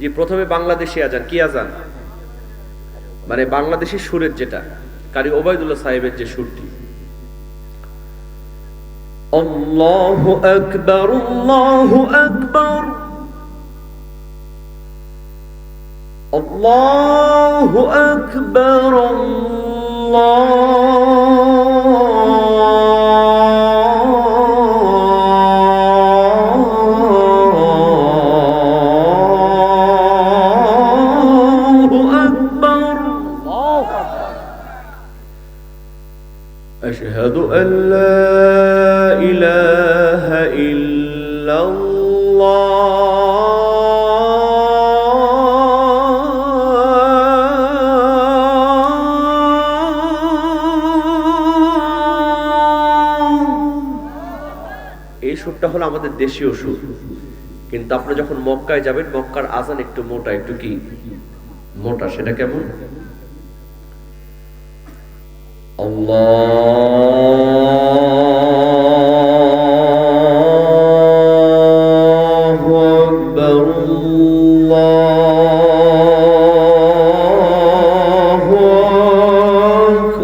যে প্রথমে বাংলাদেশি আজান কি আজান মানে বাংলাদেশি সুরের যেটা কারি ওবায়দুল্লাহ সাহেবের যে সুরটি الله أكبر الله أكبر الله أكبر الله إلا الله এই সুরটা হলো আমাদের দেশীয় সুর কিন্তু আপনি যখন মক্কায় যাবেন মক্কার আজান একটু মোটা একটু কি মোটা সেটা কেমন الله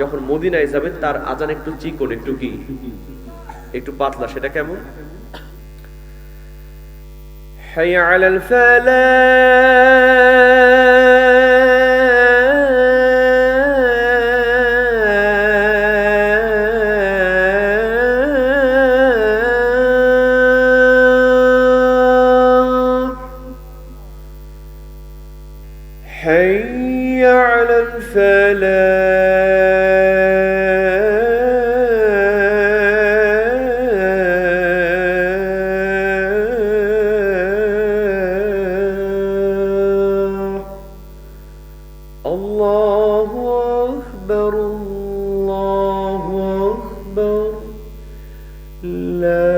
যখন মদিনায় যাবেন তার আজান একটু চিকন একটু কি একটু পাতলা সেটা কেমন حي على الفلاح حي على الفلاح الله أكبر الله أكبر لا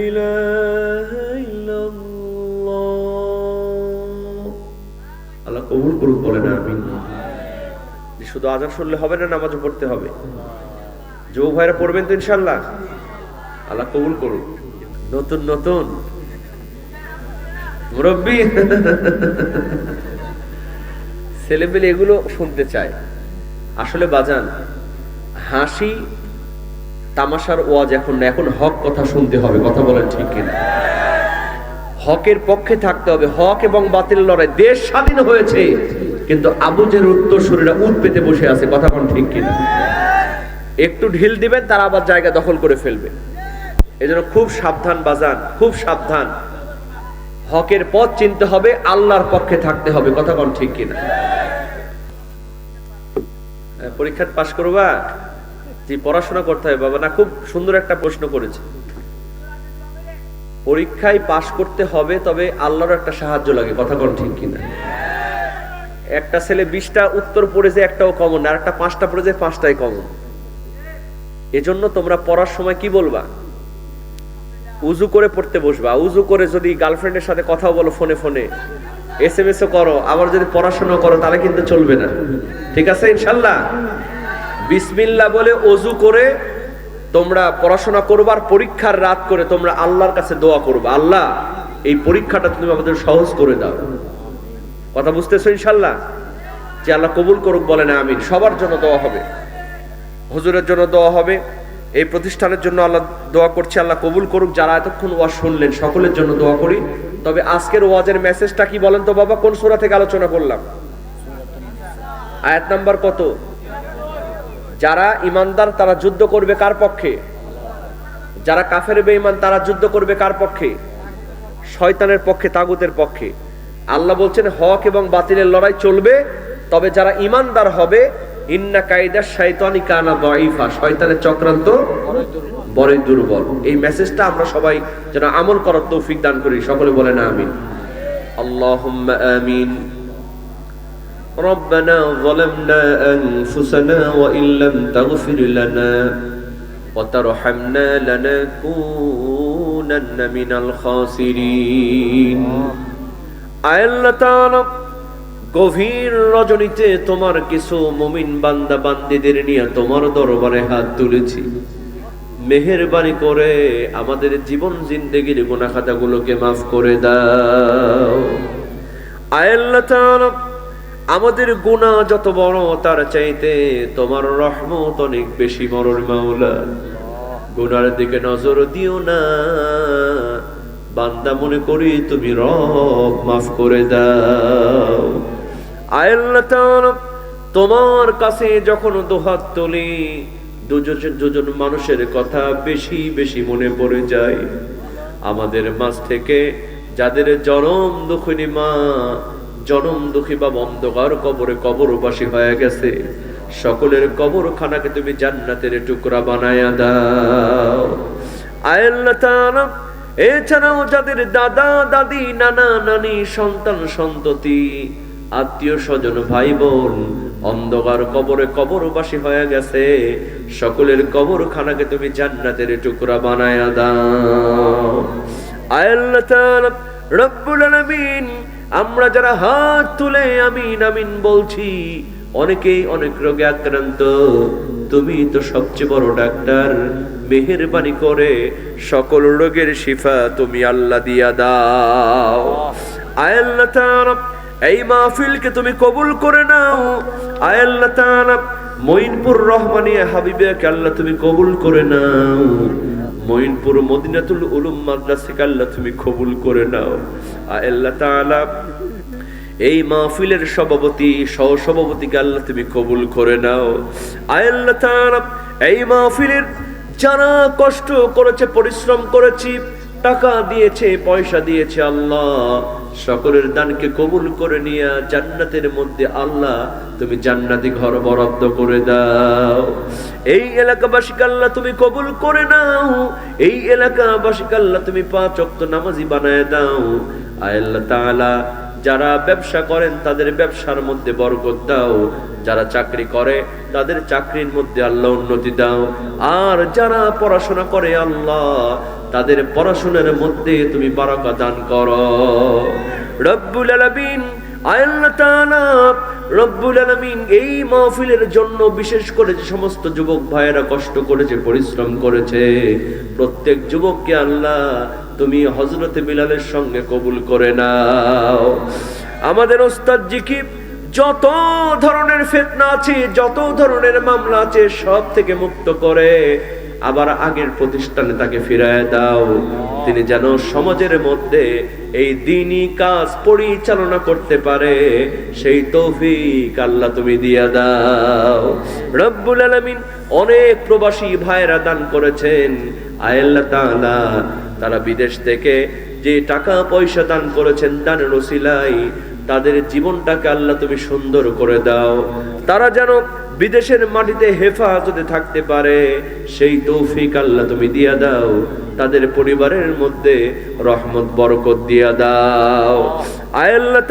إله إلا الله আল্লাহ কবুল করুক বলে না আমি শুধু আজান শুনলে হবে না নামাজও পড়তে হবে যুব ভাইরা পড়বেন তো ইনশাল্লাহ আল্লাহ কবুল করুক নতুন নতুন মুরব্বী ছেলেপেলে এগুলো শুনতে চায়। আসলে বাজান, হাসি, তামাশার ওয়াজ এখন না, এখন হক কথা শুনতে হবে, কথা বলেন ঠিক কিনা। হকের পক্ষে থাকতে হবে, হক এবং বাতিল লড়াই। দেশ স্বাধীন হয়েছে, কিন্তু আবুজের উত্তরসূরিরা উঠ পেতে বসে আছে, কথা কোন ঠিক কিনা। একটু ঢিল দিবেন, তারা আবার জায়গা দখল করে ফেলবে। এজন্য খুব সাবধান বাজান, খুব সাবধান। হকের পথ চিনতে হবে, আল্লাহর পক্ষে থাকতে হবে, কথা কোন ঠিক কিনা। পরীক্ষা পাশ করবা? জি, পড়াশোনা করতে হবে বাবা। না, খুব সুন্দর একটা প্রশ্ন করেছে। পরীক্ষায় পাশ করতে হবে, তবে আল্লাহর একটা সাহায্য লাগে, কথা কোন ঠিক কিনা? একটা ছেলে বিশটা উত্তর পড়েছে, একটাও কমন আর একটা পাঁচটা পড়েছে, পাঁচটাই কমন এজন্য তোমরা পড়ার সময় কি বলবা? উজু করে পড়তে বসবা। উজু করে যদি গার্লফ্রেন্ডের সাথে কথা বলো ফোনে ফোনে। এস এম এস করো, আবার যদি পড়াশোনা করো, তাহলে কিন্তু চলবে না। ঠিক আছে, ইনশাল্লাহ? বিসমিল্লা বলে অজু করে তোমরা পড়াশোনা করবার পরীক্ষার রাত করে তোমরা আল্লাহর কাছে দোয়া করবা। আল্লাহ, এই পরীক্ষাটা তুমি আমাদের সহজ করে দাও। কথা বুঝতেছো, ইনশাল্লাহ? যে আল্লাহ কবুল করুক বলে না আমিন। সবার জন্য দোয়া হবে। হুজুরের জন্য দোয়া হবে। এই প্রতিষ্ঠানের জন্য আল্লাহ দোয়া করছে, আল্লাহ কবুল করুক। যারা এতক্ষণ ওয়াজ শুনলেন, সকলের জন্য দোয়া করি। তবে আজকের ওয়াজের মেসেজটা কি বলেন তো বাবা? কোন সূরা থেকে আলোচনা করলাম? আয়াত নাম্বার কত? যারা ইমানদার তারা যুদ্ধ করবে কার পক্ষে? যারা কাফের বেঈমান, তারা যুদ্ধ করবে কার পক্ষে? শয়তানের পক্ষে, তাগুতের পক্ষে। আল্লাহ বলছেন, হক এবং বাতিলের লড়াই চলবে, তবে যারা ইমানদার হবে ইন্না কায়দার শয়তানি কানা দাঈফা শয়তানের চক্রান্ত বড়ই দুর্বল এই মেসেজটা আমরা সবাই যেন আমল করার তৌফিক দান করি সকলে বলেন আমিন আল্লাহুম্মা আমিন ربنا ظلمنا أنفسنا وإن لم تغفر لنا وترحمنا لنكونن من الخاسرين আয়াল্লাহ তাআলা গভীর রজনীতে তোমার কিছু মমিন বান্দা বান্দিদের নিয়ে তোমার দরবারে হাত তুলেছি। মেহেরবানি করে আমাদের জীবন জিন্দেগির গুনাহ খাতাগুলোকে মাফ করে দাও। আমাদের গুনাহ যত বড়, তার চাইতে তোমার রহমত অনেক বেশি মরণ মাওলা। গুনার দিকে নজর দিও না। বান্দা মনে করি তুমি রব, মাফ করে দাও। আয়াল্লাহ তোমার কাছে যখন দোহাত তুলি, দুজন দুজন মানুষের কথা বেশি বেশি মনে পড়ে যায়। আমাদের মাঝ থেকে যাদের জনম দুঃখিনী মা, জনম দুঃখী বা অন্ধকার কবরে কবরবাসী হয়ে গেছে, সকলের কবর খানাকে তুমি জান্নাতের টুকরা বানায়া দাও। আয়াল্লাহ এছাড়াও যাদের দাদা, দাদি, নানা, নানি, সন্তান, সন্ততি আত্মীয় স্বজন ভাই বোন অন্ধকার কবরে কবরবাসী হয়ে গেছে। সকলের কবর খানাকে তুমি জান্নাতের টুকরা বানায় দাও। আমরা যারা হাত তুলে আমিন আমিন বলছি, অনেকেই অনেক রোগে আক্রান্ত। তুমি তো সবচেয়ে বড় ডাক্তার, মেহেরবানি করে সকল রোগের শিফা তুমি আল্লাহ দিয়া দাও। আয়াল্লাহ তাআলা এই মাহফিলকে তুমি কবুল করে নাও। আয়াল্লাহ তাআলা মঈনপুর রহমানিয়া হাবিবাকে আল্লাহ তুমি কবুল করে নাও। মঈনপুর মদিনাতুল উলুম মাদ্রাসাকে আল্লাহ তুমি কবুল করে নাও। আল্লাহ তাআলা এই মাহফিলের সভাপতি সহ সভাপতিকে আল্লাহ তুমি কবুল করে নাও। আল্লাহ তাআলা এই মাহফিলের যারা কষ্ট করেছে, পরিশ্রম করেছি, টাকা দিয়েছে, পয়সা দিয়েছে আল্লাহ সকলের দানকে কবুল করে নিয়ে জান্নাতের মধ্যে আল্লাহ, তুমি জান্নাতি ঘর বরাদ্দ করে দাও। এই এলাকাবাসীকে আল্লাহ তুমি কবুল করে নাও। এই এলাকাবাসীকে আল্লাহ তুমি পাঁচ অক্ত নামাজি বানায় দাও। আল্লাহ তাআলা, যারা ব্যবসা করেন তাদের ব্যবসার মধ্যে বরকত দাও। যারা চাকরি করে তাদের চাকরির মধ্যে আল্লাহ উন্নতি দাও। আর যারা পড়াশোনা করে আল্লাহ তাদের পড়াশোনার মধ্যে তুমি বারাকা দান করো। রব্বুল আলামিন, আল্লাহ তাআলা রব্বুল আলামিন এই মাহফিলের জন্য বিশেষ করে যে সমস্ত যুবক ভাইয়েরা কষ্ট করেছে, পরিশ্রম করেছে, প্রত্যেক যুবককে আল্লাহ তুমি হজরতে বিলালের সঙ্গে কবুল করে নাও। আমাদের ওস্তাদ কি যত ধরনের ফেতনা আছে, যত ধরনের মামলা আছে, সব থেকে মুক্ত করে আবার আগের প্রতিষ্ঠানে তাকে ফিরায় দাও। তিনি যেন সমাজের মধ্যে এই দিনই কাজ পরিচালনা করতে পারে, সেই তৌফিক আল্লাহ তুমি দিয়া দাও। রব্বুল আলামিন অনেক প্রবাসী ভাইরা দান করেছেন। আয়াল্লাহ তাআলা, তারা বিদেশ থেকে যে টাকা পয়সা দান করেছেন দানের ওসিলাই তাদের জীবনটাকে আল্লাহ তুমি সুন্দর করে দাও। তারা যেন বিদেশের মাটিতে হেফাজতে থাকতে পারে, সেই তৌফিক আল্লাহ তুমি দিয়া দাও, তাদের পরিবারের মধ্যে রহমত, বরকত দিয়া দাও। আয়াল্লাহ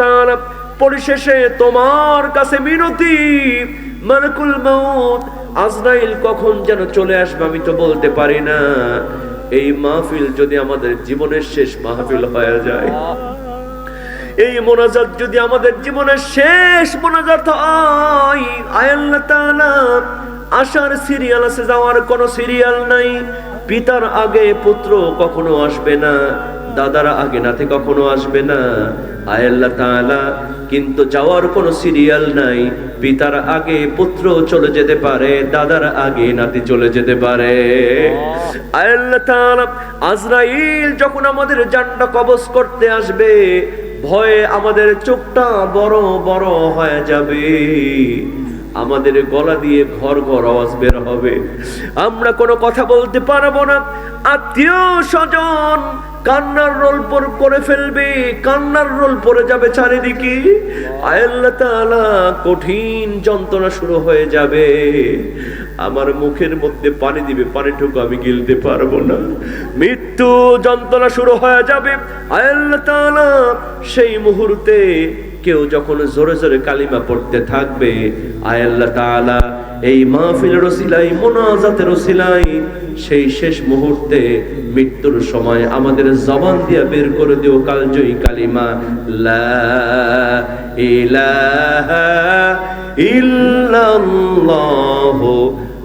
পরিশেষে তোমার কাছে মিনতি, মালকুল মাউত, আজরাইল কখন যেন চলে আসবে আমি তো বলতে পারি না। এই মাহফিল যদি আমাদের জীবনের শেষ মাহফিল হয়ে যায়। এই মোনাজাত যদি আমাদের জীবনের শেষ মোনাজাত হয় আয়াল্লাহ তাআলা আসার সিরিয়াল আছে, যাওয়ার কোনো সিরিয়াল নাই। পিতার আগে পুত্র কখনো আসবে না, দাদারা আগে নাতে কখনো আসবে না। আয়াল্লাহ তাআলা, কিন্তু যাওয়ার কোনো সিরিয়াল নাই। পিতার আগে পুত্র চলে যেতে পারে, দাদার আগে নাতি চলে যেতে পারে। আয়াল্লাহ তাআলা, আজরাইল যখন আমাদের জানটা কবজ করতে আসবে ভয়ে আমাদের চোখটা বড় বড় হয়ে যাবে। আমাদের গলা দিয়ে ঘর ঘর আওয়াজ বের হবে। আমরা কোনো কথা বলতে পারব না। আত্মীয় স্বজন কান্নার রোল পর করে ফেলবে। কান্নার রোল পরে যাবে চারিদিকে। আয়াল্লাহ তাআলা, কঠিন যন্ত্রণা শুরু হয়ে যাবে। আমার মুখের মধ্যে পানি দিবে পানিটুকু আমি গিলতে পারব না। মৃত্যু যন্ত্রণা শুরু হয়ে যাবে। সেই মুহূর্তে কেউ যখন জোরে জোরে কালিমা পড়তে থাকবে আয়াল্লাহ তাআলা এই মাহফিল রসিলাই মোনাজাতের রসিলাই সেই শেষ মুহূর্তে মৃত্যুর সময় আমাদের জবান দিয়া বের করে দিও, কালজয়ী কালিমা। লা ইল্লাল্লাহ